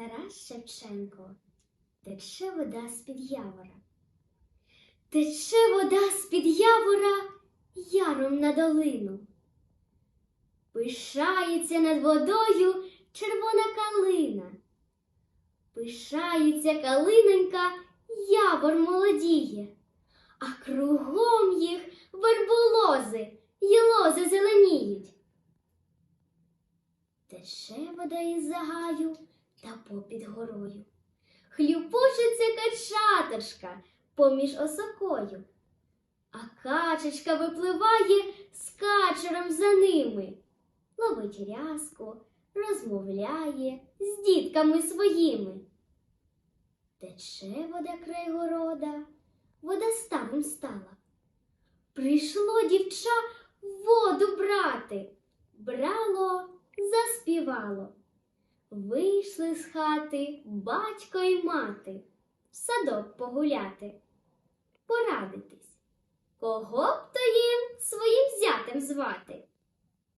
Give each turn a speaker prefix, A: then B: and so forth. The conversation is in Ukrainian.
A: Тарас Шевченко. Тече вода з-під явора. Тече вода з-під явора яром на долину. Пишається над водою червона калина. Пишається калиненька, явор молодіє, а кругом їх верболози й зеленіють. Тече вода із загаю та попід горою. Хлюпочеться качаточка поміж осокою, а качечка випливає з качером за ними, ловить рязку, розмовляє з дітками своїми. Тече вода край города, вода ставом стала. Прийшло дівча воду брати, брало, заспівало. Вийшли з хати батько й мати в садок погуляти, порадитись, кого б то їм своїм зятем звати.